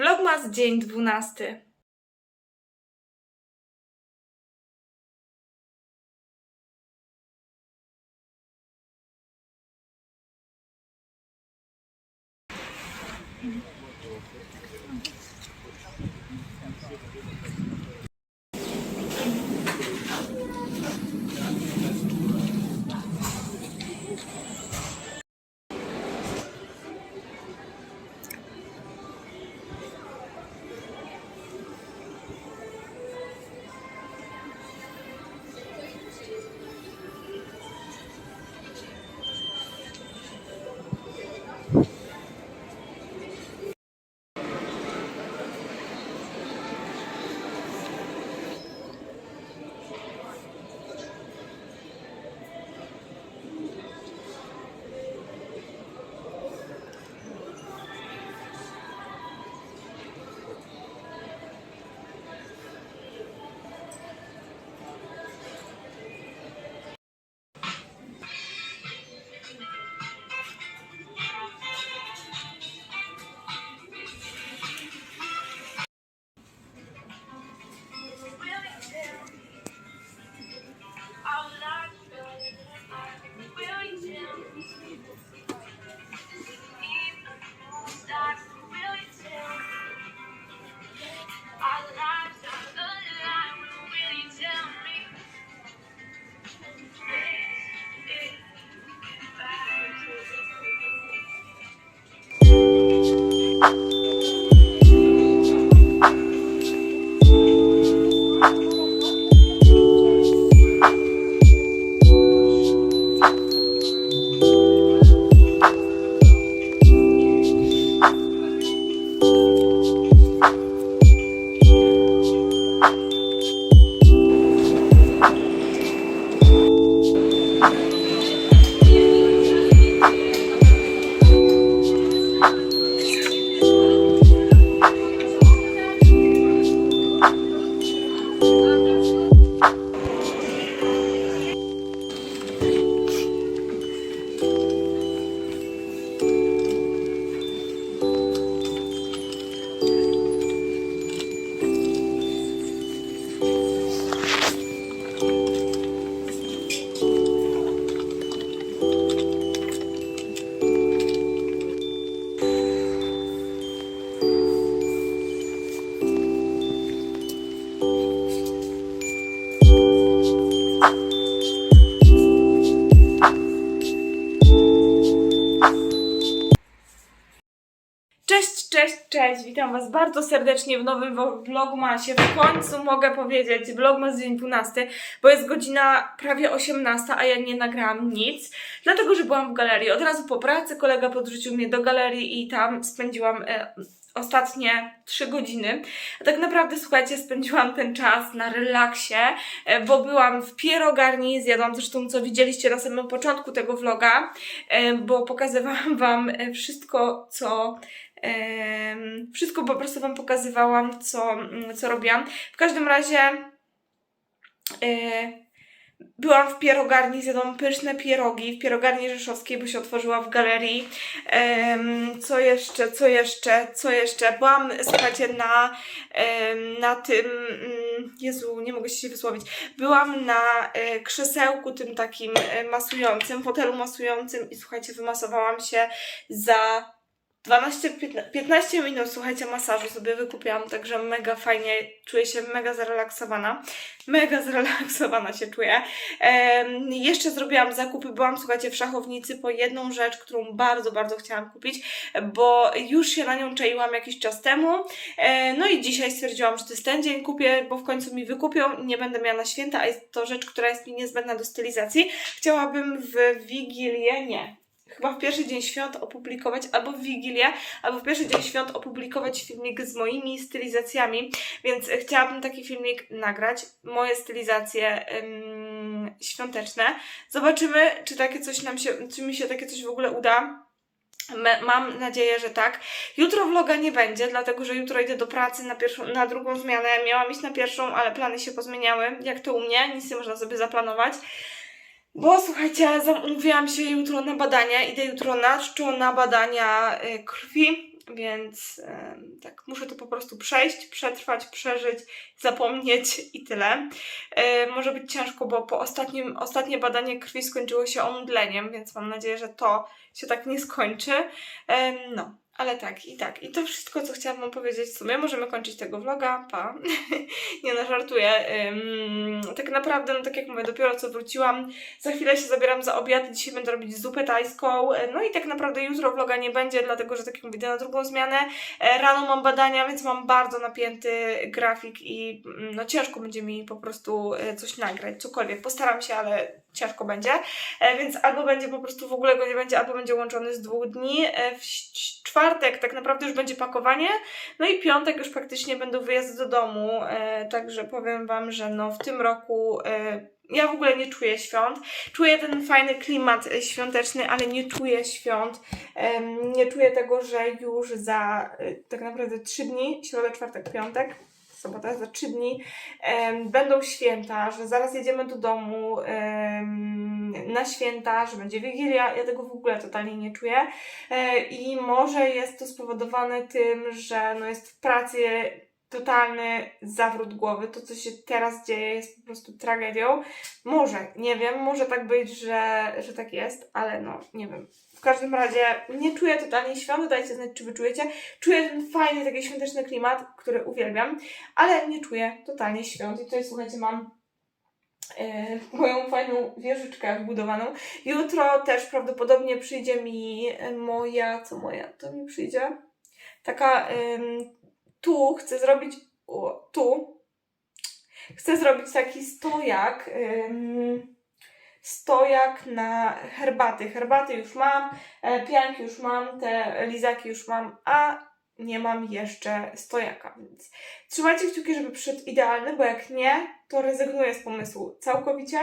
Vlogmas dzień 12. Witam Was bardzo serdecznie w nowym vlogmasie. W końcu mogę powiedzieć vlogmas dzień 12, bo jest godzina prawie 18, a ja nie nagrałam nic, dlatego że byłam w galerii. Od razu po pracy kolega podrzucił mnie do galerii i tam spędziłam e, ostatnie 3 godziny. A tak naprawdę, słuchajcie, spędziłam ten czas na relaksie, e, bo byłam w pierogarni, zjadłam zresztą, co widzieliście na samym początku tego vloga, e, bo pokazywałam Wam e, wszystko, co wszystko po prostu Wam pokazywałam, co, co robiłam. W każdym razie e, byłam w pierogarni, zjadłam pyszne pierogi w pierogarni rzeszowskiej, bo się otworzyła w galerii. Co jeszcze, co jeszcze, co jeszcze? Byłam, słuchajcie, na, na tym, mm, Jezu, nie mogę się wysłowić. Byłam na e, krzesełku tym takim e, masującym, fotelu masującym i słuchajcie, wymasowałam się za 12, 15 minut, słuchajcie, masażu sobie wykupiłam, także mega fajnie, czuję się mega zrelaksowana. Mega zrelaksowana się czuję. Jeszcze zrobiłam zakupy, byłam, słuchajcie, w szachownicy po jedną rzecz, którą bardzo, bardzo chciałam kupić, bo już się na nią czaiłam jakiś czas temu. E, no i dzisiaj stwierdziłam, że to jest ten dzień, kupię, bo w końcu mi wykupią, nie będę miała na święta, a jest to rzecz, która jest mi niezbędna do stylizacji. Chciałabym w Wigilię, nie, chyba w pierwszy dzień świąt opublikować, albo w Wigilię, albo w pierwszy dzień świąt opublikować filmik z moimi stylizacjami, więc e, chciałabym taki filmik nagrać, moje stylizacje ym, świąteczne. Zobaczymy, czy takie coś nam się, czy mi się takie coś w ogóle uda. Mam nadzieję, że tak. Jutro vloga nie będzie, dlatego że jutro idę do pracy na, pierwszą, na drugą zmianę. Miałam iść na pierwszą, ale plany się pozmieniały, jak to u mnie, nic nie można sobie zaplanować. Bo słuchajcie, zamówiłam się jutro na badania, idę jutro na czczo na badania y, krwi, więc tak, muszę to po prostu przejść, przetrwać, przeżyć, zapomnieć i tyle. E, może być ciężko, bo po ostatnim, ostatnie badanie krwi skończyło się omdleniem, więc mam nadzieję, że to się tak nie skończy. No, ale tak i tak. I to wszystko, co chciałam Wam powiedzieć w sumie. Możemy kończyć tego vloga. Pa. nie no, żartuję. Tak naprawdę, no tak jak mówię, dopiero co wróciłam. Za chwilę się zabieram za obiad. Dzisiaj będę robić zupę tajską. E, No i tak naprawdę jutro vloga nie będzie, dlatego że tak jak mówię, na drugą zmianę. E, Rano mam badania, więc mam bardzo napięty grafik i mm, no ciężko będzie mi po prostu e, coś nagrać, cokolwiek. Postaram się, ale ciężko będzie. E, Więc albo będzie po prostu w ogóle go nie będzie, albo będzie łączony z dwóch dni. E, W czwartek tak naprawdę już będzie pakowanie, no i piątek już praktycznie będą wyjazdy do domu. E, Także powiem Wam, że no w tym roku ja w ogóle nie czuję świąt. Czuję ten fajny klimat świąteczny, ale nie czuję świąt. Nie czuję tego, że już za tak naprawdę trzy dni, środa, czwartek, piątek, sobota, za trzy dni będą święta, że zaraz jedziemy do domu na święta, że będzie Wigilia. Ja tego w ogóle totalnie nie czuję. E, I może jest to spowodowane tym, że no jest w pracy totalny zawrót głowy. To, co się teraz dzieje, jest po prostu tragedią. Może, nie wiem, może tak być, że, że tak jest, ale no, nie wiem. W każdym razie nie czuję totalnie świąt, dajcie znać, czy wy czujecie. Czuję ten fajny, taki świąteczny klimat, który uwielbiam, ale nie czuję totalnie świąt. I tutaj, słuchajcie, mam e, moją fajną wieżyczkę wbudowaną. Jutro też prawdopodobnie przyjdzie mi moja, co moja, to mi przyjdzie? Taka, tu chcę zrobić, o, tu, chcę zrobić taki stojak, ym, stojak na herbaty. Herbaty już mam, e, pianki już mam, te lizaki już mam, a nie mam jeszcze stojaka, więc trzymajcie kciuki, żeby przyszedł idealny, bo jak nie, to rezygnuję z pomysłu całkowicie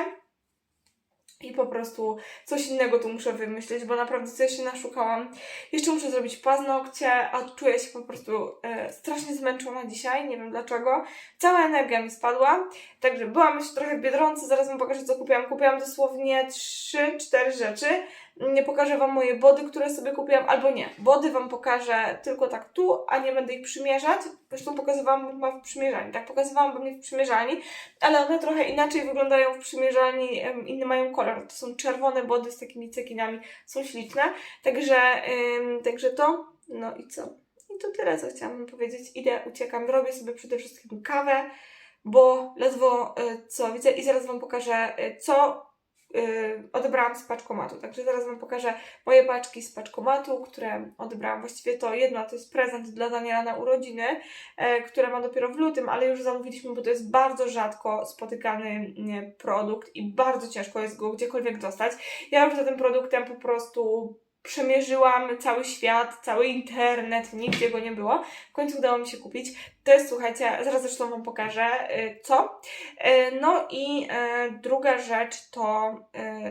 i po prostu coś innego tu muszę wymyślić, bo naprawdę coś się naszukałam. Jeszcze muszę zrobić paznokcie, a czuję się po prostu e, strasznie zmęczona dzisiaj, nie wiem dlaczego. Cała energia mi spadła, także byłam jeszcze trochę w zaraz Wam pokażę co kupiłam. Kupiłam dosłownie 3-4 rzeczy. Nie pokażę Wam moje body, które sobie kupiłam, albo nie. Body Wam pokażę tylko tak tu, a nie będę ich przymierzać. Zresztą pokazywałam chyba w przymierzalni. Tak, pokazywałam Wam je w przymierzalni, ale one trochę inaczej wyglądają w przymierzalni, inny mają kolor. To są czerwone body z takimi cekinami, są śliczne. Także, ym, także to, no i co? I to tyle, co chciałam powiedzieć. Idę, uciekam, robię sobie przede wszystkim kawę, bo ledwo y, co widzę i zaraz Wam pokażę, y, co y, odebrałam z paczkomatu. Także zaraz Wam pokażę moje paczki z paczkomatu, które odebrałam. Właściwie to jedna to jest prezent dla Daniela na urodziny, e, które ma dopiero w lutym, ale już zamówiliśmy, bo to jest bardzo rzadko spotykany produkt i bardzo ciężko jest go gdziekolwiek dostać. Ja już za tym produktem po prostu przemierzyłam cały świat, cały internet, nigdzie go nie było. W końcu udało mi się kupić. To jest, słuchajcie, zaraz zresztą Wam pokażę y, co. Y, No i y, druga rzecz to,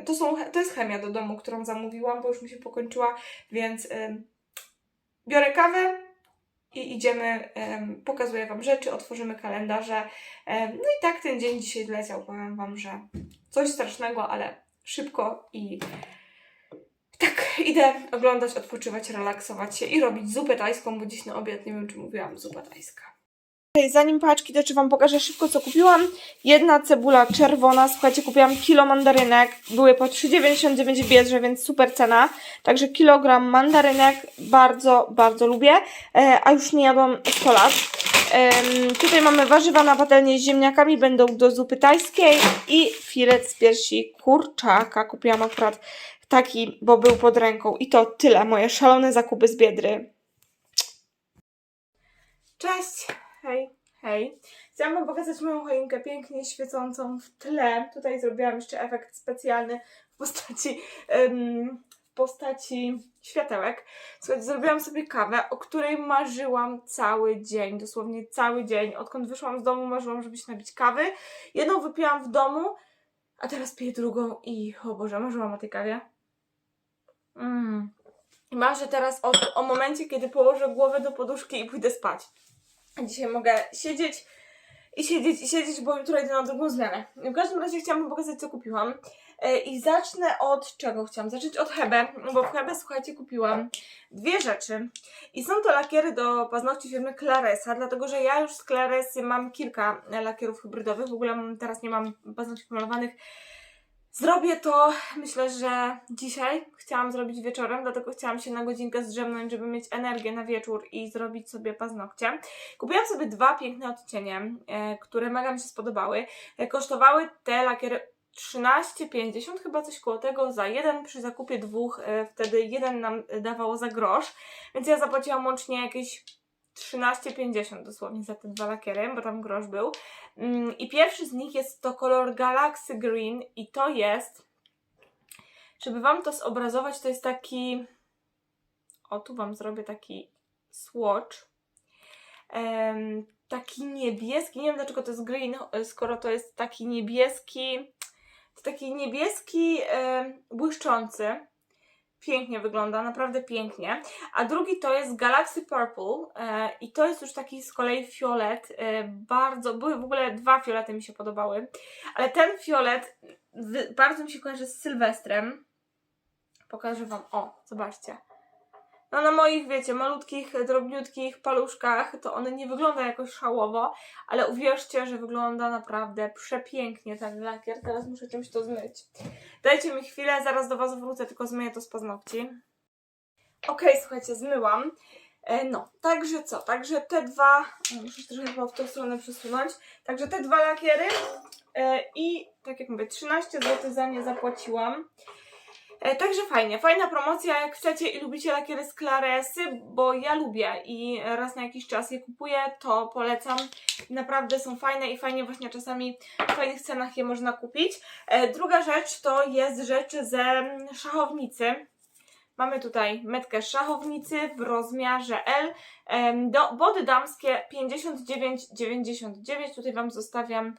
to, są, to jest chemia do domu, którą zamówiłam, bo już mi się pokończyła, więc biorę kawę i idziemy, em, pokazuję Wam rzeczy, otworzymy kalendarze. No i tak ten dzień dzisiaj zleciał. Powiem Wam, że coś strasznego, ale szybko i idę oglądać, odpoczywać, relaksować się i robić zupę tajską, bo dziś na obiad, nie wiem czy mówiłam, zupa tajska. Zanim paczki, to czy Wam pokażę szybko, co kupiłam. Jedna cebula czerwona, słuchajcie, kupiłam kilo mandarynek, były po 3,99 w Biedrze, więc super cena. Także kilogram mandarynek, bardzo, bardzo lubię, e, a już nie jadłam 100 lat. Tutaj mamy warzywa na patelni z ziemniakami, będą do zupy tajskiej i filet z piersi kurczaka. Kupiłam akurat taki, bo był pod ręką. I to tyle, moje szalone zakupy z Biedry. Cześć! Hej, hej. Chciałam Wam pokazać moją choinkę pięknie świecącą w tle. Tutaj zrobiłam jeszcze efekt specjalny w postaci, w postaci światełek. Słuchajcie, zrobiłam sobie kawę, o której marzyłam cały dzień, dosłownie cały dzień. Odkąd wyszłam z domu, marzyłam, żeby się napić kawy. Jedną wypiłam w domu, a teraz piję drugą i, o Boże, marzyłam o tej kawie. Mm. Marzę teraz o, o momencie, kiedy położę głowę do poduszki i pójdę spać. Dzisiaj mogę siedzieć i siedzieć i siedzieć, bo jutro idę na drugą zmianę. W każdym razie chciałam pokazać, co kupiłam. E, I zacznę od czego chciałam? Zacząć od Hebe, bo w Hebe, słuchajcie, kupiłam dwie rzeczy. I są to lakiery do paznokci firmy Claresa, dlatego że ja już z Claresy mam kilka lakierów hybrydowych. W ogóle teraz nie mam paznokci pomalowanych. Zrobię to, myślę, że dzisiaj chciałam zrobić wieczorem, dlatego chciałam się na godzinkę zdrzemnąć, żeby mieć energię na wieczór i zrobić sobie paznokcie. Kupiłam sobie dwa piękne odcienie, e, które mega mi się spodobały. E, kosztowały te lakiery 13,50 chyba coś koło tego za jeden przy zakupie dwóch, e, wtedy jeden nam dawało za grosz, więc ja zapłaciłam łącznie jakieś 13,50 dosłownie za te dwa lakiery, bo tam grosz był. Mm, I pierwszy z nich jest to kolor Galaxy Green i to jest, żeby Wam to zobrazować, to jest taki, o tu Wam zrobię taki swatch, taki niebieski, nie wiem dlaczego to jest green, skoro to jest taki niebieski, to taki niebieski em, błyszczący, pięknie wygląda, naprawdę pięknie. A drugi to jest Galaxy Purple e, i to jest już taki z kolei fiolet, e, bardzo, były w ogóle dwa fiolety mi się podobały, ale ten fiolet bardzo mi się kojarzy z Sylwestrem. Pokażę Wam, o, zobaczcie. No na moich, wiecie, malutkich, drobniutkich paluszkach to one nie wygląda jakoś szałowo, ale uwierzcie, że wygląda naprawdę przepięknie ten lakier. Teraz muszę czymś to zmyć. Dajcie mi chwilę, zaraz do Was wrócę, tylko zmyję to z paznokci. Okej, słuchajcie, zmyłam. E, No, także co? Także te dwa, muszę trochę chyba w tą stronę przesunąć. Także te dwa lakiery e, i tak jak mówię, 13 zł za nie zapłaciłam. E, Także fajnie, fajna promocja, jak chcecie i lubicie lakiery z Claresy, bo ja lubię i raz na jakiś czas je kupuję, to polecam. Naprawdę są fajne i fajnie właśnie czasami w fajnych cenach je można kupić. E, Druga rzecz to jest rzecz ze szachownicy. Mamy tutaj metkę szachownicy w rozmiarze L. Do, body damskie 59,99. Tutaj Wam zostawiam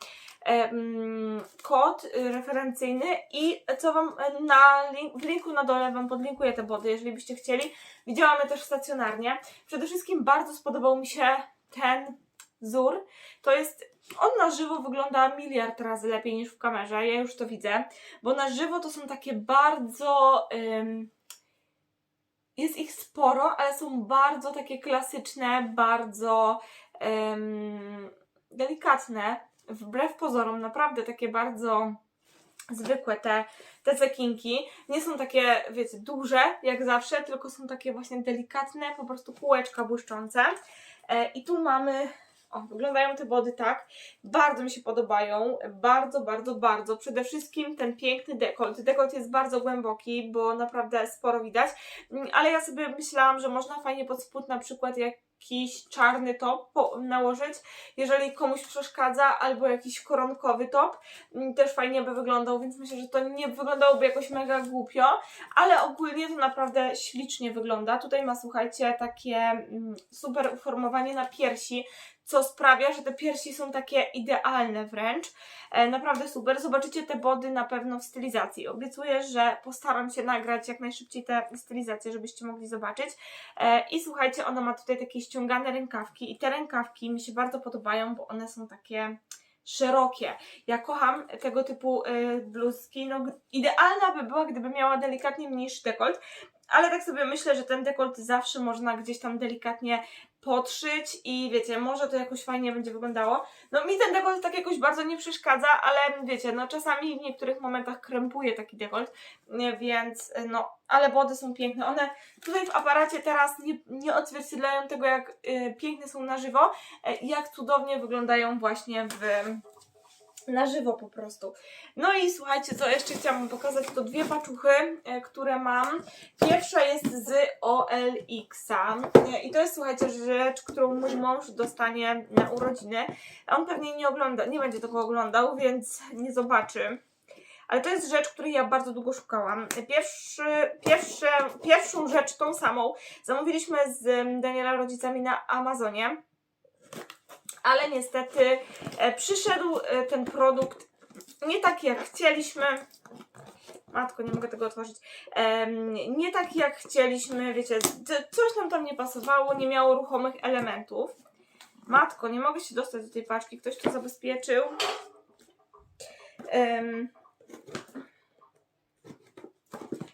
kod y, referencyjny i co Wam e, na link, w linku na dole Wam podlinkuję te body, jeżeli byście chcieli. Widziałam je też stacjonarnie. Przede wszystkim bardzo spodobał mi się ten wzór. To jest on na żywo wygląda miliard razy lepiej niż w kamerze, ja już to widzę, bo na żywo to są takie bardzo. ym, jest ich sporo, ale są bardzo takie klasyczne, bardzo ym, delikatne, wbrew pozorom, naprawdę takie bardzo zwykłe te, te cekinki. Nie są takie, wiecie, duże jak zawsze, tylko są takie właśnie delikatne, po prostu kółeczka błyszczące. E, I tu mamy wyglądają te body tak. Bardzo mi się podobają. Bardzo, bardzo, bardzo. Przede wszystkim ten piękny dekolt. Dekolt jest bardzo głęboki, bo naprawdę sporo widać. Mm, Ale ja sobie myślałam, że można fajnie pod spód na przykład jakiś czarny top nałożyć, jeżeli komuś przeszkadza, albo jakiś koronkowy top. Mm, Też fajnie by wyglądał, więc myślę, że to nie wyglądałoby jakoś mega głupio, ale ogólnie to naprawdę ślicznie wygląda. Tutaj ma, słuchajcie, takie mm, super uformowanie na piersi, co sprawia, że te piersi są takie idealne wręcz. E, naprawdę super. Zobaczycie te body na pewno w stylizacji. Obiecuję, że postaram się nagrać jak najszybciej te stylizacje, żebyście mogli zobaczyć. E, I słuchajcie, ona ma tutaj takie ściągane rękawki i te rękawki mi się bardzo podobają, bo one są takie szerokie. Ja kocham tego typu y, bluzki. No, idealna by była, gdyby miała delikatnie mniejszy dekolt, ale tak sobie myślę, że ten dekolt zawsze można gdzieś tam delikatnie podszyć i wiecie, może to jakoś fajnie będzie wyglądało. No mi ten dekolt tak jakoś bardzo nie przeszkadza, ale wiecie, no czasami w niektórych momentach krępuje taki dekolt, więc no, ale body są piękne. One tutaj w aparacie teraz nie, nie odzwierciedlają tego, jak y, piękne są na żywo, e, jak cudownie wyglądają właśnie w na żywo po prostu. No i słuchajcie, co jeszcze chciałam pokazać, to dwie paczuchy, e, które mam. Pierwsza jest z OLX-a e, i to jest, słuchajcie, rzecz, którą mój mąż dostanie na urodziny. On pewnie nie ogląda, nie będzie tego oglądał, więc nie zobaczy. Ale to jest rzecz, której ja bardzo długo szukałam. Pierwszy, pierwsze, pierwszą rzecz, tą samą, zamówiliśmy z em, Daniela rodzicami na Amazonie. Ale niestety e, przyszedł e, ten produkt nie taki jak chcieliśmy. Matko, nie mogę tego otworzyć. Nie taki jak chcieliśmy, wiecie, coś nam tam nie pasowało, nie miało ruchomych elementów. Matko, nie mogę się dostać do tej paczki, ktoś to zabezpieczył.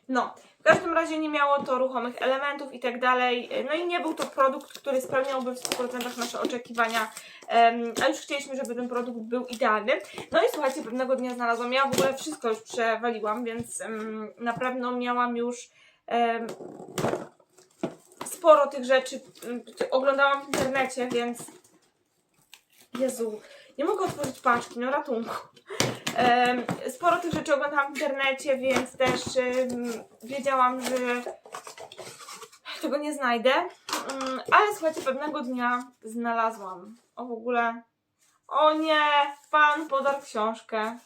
No, w każdym razie nie miało to ruchomych elementów i tak dalej. No i nie był to produkt, który spełniałby w 100% nasze oczekiwania, a już chcieliśmy, żeby ten produkt był idealny. No i słuchajcie, pewnego dnia znalazłam, ja w ogóle wszystko już przewaliłam, więc na pewno miałam już sporo tych rzeczy, oglądałam w internecie, więc Jezu, nie mogę otworzyć paczki, no ratunku. Sporo tych rzeczy oglądałam w internecie, więc też wiedziałam, że tego nie znajdę. Mm, ale słuchajcie, pewnego dnia znalazłam. O w ogóle. O nie, pan podarł książkę.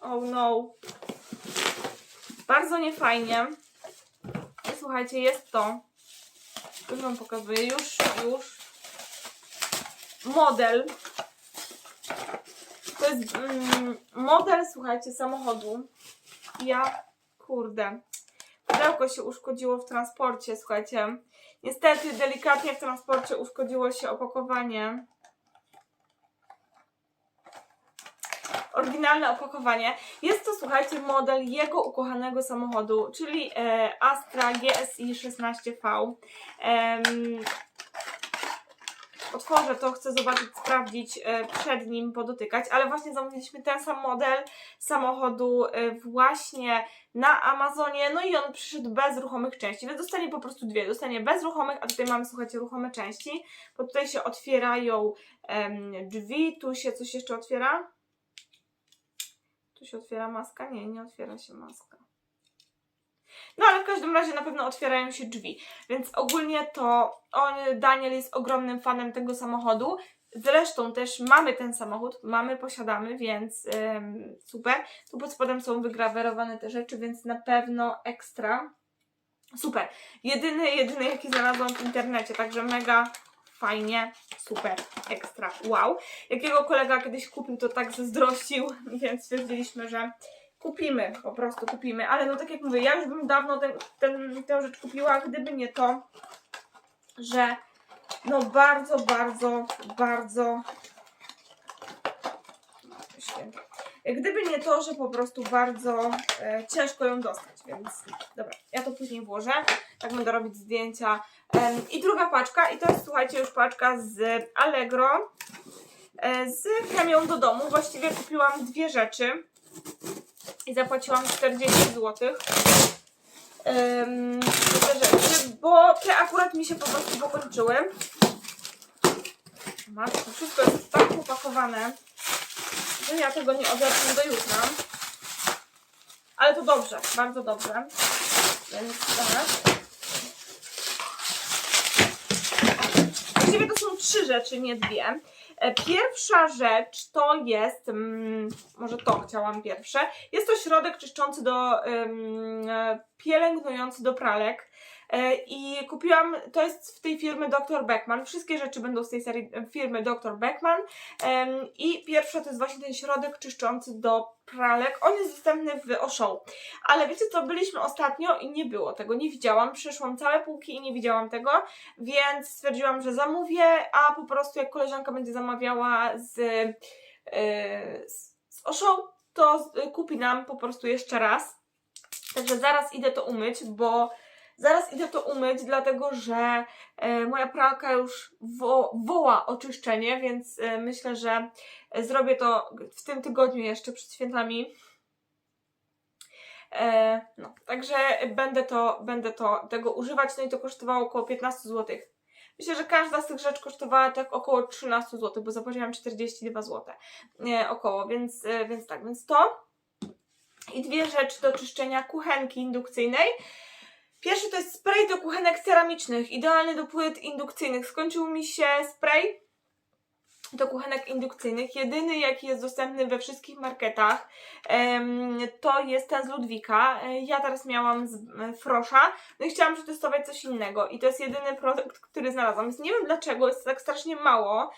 Oh no. Bardzo niefajnie. Słuchajcie, jest to. Już wam pokazuję, już, już. Model jest mm, model, słuchajcie, samochodu. Ja, kurde, pudełko się uszkodziło w transporcie, słuchajcie. Niestety, delikatnie w transporcie uszkodziło się opakowanie. Oryginalne opakowanie. Jest to, słuchajcie, model jego ukochanego samochodu, czyli e, Astra GSI 16V. Em, otworzę to, chcę zobaczyć, sprawdzić e, przed nim, podotykać, ale właśnie zamówiliśmy ten sam model samochodu e, właśnie na Amazonie, no i on przyszedł bez ruchomych części, więc dostanie po prostu dwie, dostanie bez ruchomych, a tutaj mamy, słuchajcie, ruchome części, bo tutaj się otwierają em, drzwi, tu się coś jeszcze otwiera, tu się otwiera maska, nie, nie otwiera się maska. No ale w każdym razie na pewno otwierają się drzwi. Więc ogólnie to on, Daniel jest ogromnym fanem tego samochodu. Zresztą też mamy ten samochód, mamy, posiadamy, więc super. Tu pod spodem są wygrawerowane te rzeczy, więc na pewno ekstra. Super. Jedyny, jedyny jaki znalazłam w internecie, także mega fajnie, super, ekstra, wow. Jakiego kolega kiedyś kupił, to tak zazdrościł, więc stwierdziliśmy, że kupimy, po prostu kupimy. Ale no tak jak mówię, ja już bym dawno ten, ten, tę rzecz kupiła, gdyby nie to, że no bardzo, bardzo, bardzo. Gdyby nie to, że po prostu bardzo e, ciężko ją dostać, więc dobra, ja to później włożę, tak będę robić zdjęcia. Em, I druga paczka, i to jest słuchajcie już paczka z Allegro, e, z chemią do domu. Właściwie kupiłam dwie rzeczy i zapłaciłam 40 zł. Um, te rzeczy, bo te akurat mi się po prostu pokończyły. Matko, wszystko jest tak upakowane, że ja tego nie ogarnę do jutra. Ale to dobrze, bardzo dobrze. Więc tak. Właściwie to są trzy rzeczy, nie dwie. E, Pierwsza rzecz to jest, mm, może to chciałam pierwsze, jest to środek czyszczący do, e, pielęgnujący do pralek. E, I kupiłam, to jest w tej firmy Dr. Beckman. Wszystkie rzeczy będą z tej serii e, firmy Dr. Beckman. I pierwsza to jest właśnie ten środek czyszczący do pralek. On jest dostępny w Oszą. Ale wiecie co, byliśmy ostatnio i nie było tego, nie widziałam. Przeszłam całe półki i nie widziałam tego, więc stwierdziłam, że zamówię, a po prostu jak koleżanka będzie zamawiała z, yy, z, z Oszą, to kupi nam po prostu jeszcze raz. Także zaraz idę to umyć, bo zaraz idę to umyć, dlatego że e, moja pralka już wo, woła oczyszczenie, więc e, myślę, że e, zrobię to w tym tygodniu jeszcze przed świętami. No, także będę to, będę to tego używać, no i to kosztowało około 15 zł. Myślę, że każda z tych rzeczy kosztowała tak około 13 zł, bo zapłaciłam 42 zł około, więc, więc tak, więc to i dwie rzeczy do czyszczenia kuchenki indukcyjnej. Pierwszy to jest spray do kuchenek ceramicznych, idealny do płyt indukcyjnych. Skończył mi się spray do kuchenek indukcyjnych. Jedyny, jaki jest dostępny we wszystkich marketach, to jest ten z Ludwika. E, Ja teraz miałam z e, Frosza, no i chciałam przetestować coś innego. I to jest jedyny produkt, który znalazłam. Więc nie wiem dlaczego, jest tak strasznie mało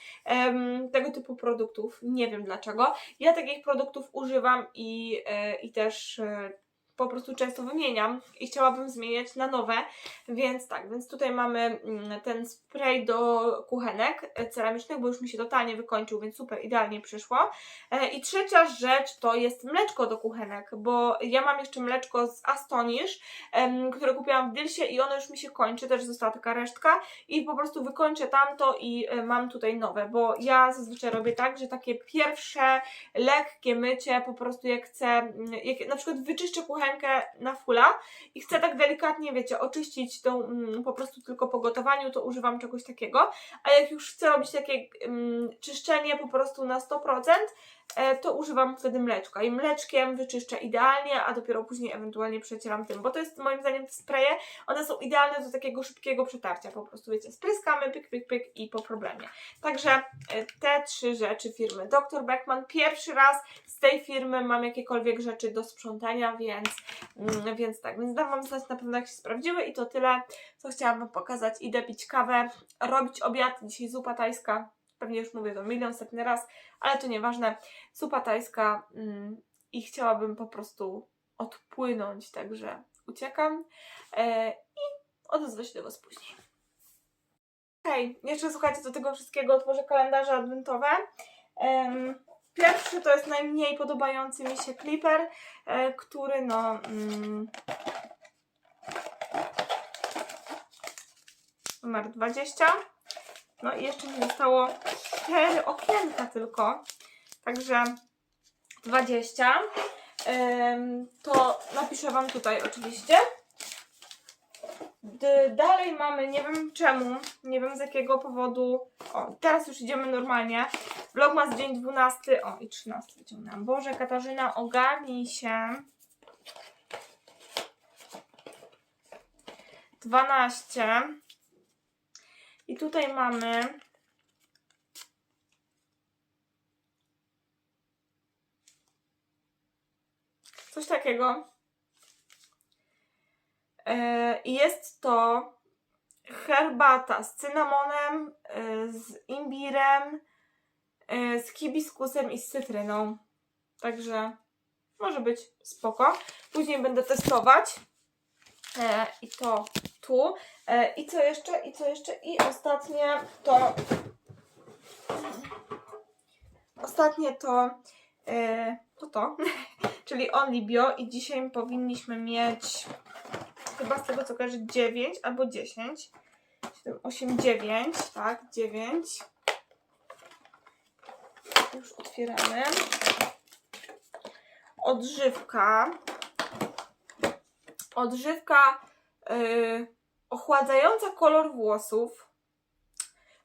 tego typu produktów. Nie wiem dlaczego. Ja takich produktów używam i, e, i też po prostu często wymieniam i chciałabym zmieniać na nowe, więc tak, więc tutaj mamy mm, ten spray do kuchenek e, ceramicznych, bo już mi się totalnie wykończył, więc super, idealnie przyszło. E, I trzecia rzecz to jest mleczko do kuchenek, bo ja mam jeszcze mleczko z Astonish, które kupiłam w Dilsie i ono już mi się kończy, też została taka resztka i po prostu wykończę tamto i e, mam tutaj nowe, bo ja zazwyczaj robię tak, że takie pierwsze lekkie mycie, po prostu jak chcę, mm, jak na przykład wyczyszczę kuchenkę na fulla i chcę tak delikatnie, wiecie, oczyścić tą mm, po prostu tylko po gotowaniu, to używam czegoś takiego, a jak już chcę robić takie mm, czyszczenie po prostu na 100%, e, to używam wtedy mleczka i mleczkiem wyczyszczę idealnie, a dopiero później ewentualnie przecieram tym, bo to jest moim zdaniem spraye, one są idealne do takiego szybkiego przetarcia, po prostu wiecie, spryskamy, pyk, pyk, pyk i po problemie. Także e, te trzy rzeczy firmy Dr. Beckman, pierwszy raz z tej firmy mam jakiekolwiek rzeczy do sprzątania, więc, mm, więc tak, więc dam Wam znać na pewno jak się sprawdziły i to tyle, co chciałam Wam pokazać. Idę pić kawę, robić obiad, dzisiaj zupa tajska, pewnie już mówię to milion setny raz, ale to nieważne, zupa tajska mm, i chciałabym po prostu odpłynąć, także uciekam e, i odezwę się do Was później. Hej, jeszcze słuchajcie, do tego wszystkiego otworzę kalendarze adwentowe. Em, pierwszy to jest najmniej podobający mi się clipper, e, który no... Mm, numer 20. No i jeszcze mi zostało 4 okienka tylko. Także 20. Em, to napiszę Wam tutaj oczywiście. Dalej mamy, nie wiem czemu, nie wiem z jakiego powodu. O, teraz już idziemy normalnie. Vlogmas dzień 12. O, i 13 wyciągnęłam. Boże, Katarzyna, ogarnij się. 12. I tutaj mamy. Coś takiego. E, jest to herbata z cynamonem, e, z imbirem, e, z hibiskusem i z cytryną. Także może być spoko. Później będę testować. I to tu. E, I co jeszcze? I co jeszcze? I ostatnie to. Ostatnie to. E, to to. Czyli Only Bio. I dzisiaj powinniśmy mieć chyba z tego co kojarzę 9 albo 10. 7, 8, 9. Tak, 9. Już otwieramy. Odżywka. Odżywka yy, ochładzająca kolor włosów.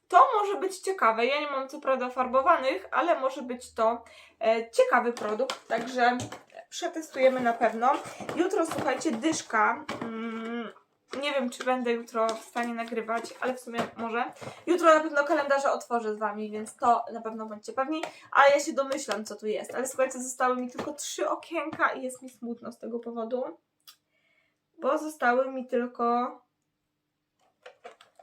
To może być ciekawe. Ja nie mam co prawda farbowanych, ale może być to e, ciekawy produkt, także przetestujemy na pewno. Jutro, słuchajcie, dyszka. Mm, nie wiem, czy będę jutro w stanie nagrywać, ale w sumie może. Jutro na pewno kalendarze otworzę z Wami, więc to na pewno bądźcie pewni. Ale ja się domyślam, co tu jest. Ale słuchajcie, zostały mi tylko trzy okienka i jest mi smutno z tego powodu. Bo zostały mi tylko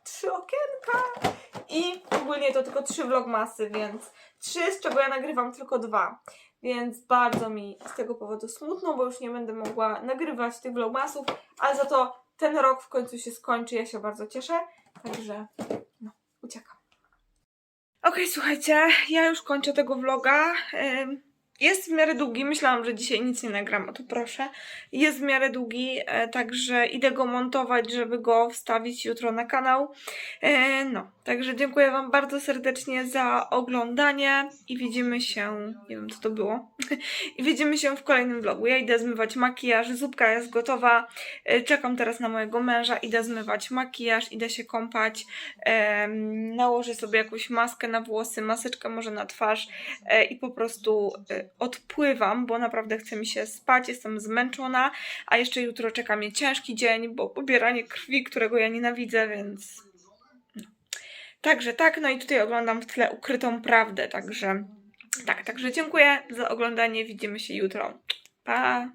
trzy okienka. I ogólnie to tylko trzy vlogmasy, więc trzy, z czego ja nagrywam tylko dwa. Więc bardzo mi z tego powodu smutno, bo już nie będę mogła nagrywać tych vlogmasów, ale za to ten rok w końcu się skończy, ja się bardzo cieszę. Także no, uciekam. Okej, słuchajcie, ja już kończę tego vloga. Jest w miarę długi, myślałam, że dzisiaj nic nie nagram, o tu proszę. Jest w miarę długi, e, także idę go montować, żeby go wstawić jutro na kanał. E, no, także dziękuję Wam bardzo serdecznie za oglądanie i widzimy się, nie wiem co to było, i widzimy się w kolejnym vlogu. Ja idę zmywać makijaż, zupka jest gotowa, e, czekam teraz na mojego męża, idę zmywać makijaż, idę się kąpać, nałożę sobie jakąś maskę na włosy, maseczkę może na twarz i po prostu odpływam, bo naprawdę chce mi się spać, jestem zmęczona, a jeszcze jutro czeka mnie ciężki dzień, bo pobieranie krwi, którego ja nienawidzę, więc... no. Także tak, no i tutaj oglądam w tle ukrytą prawdę, także tak, także dziękuję za oglądanie, widzimy się jutro. Pa!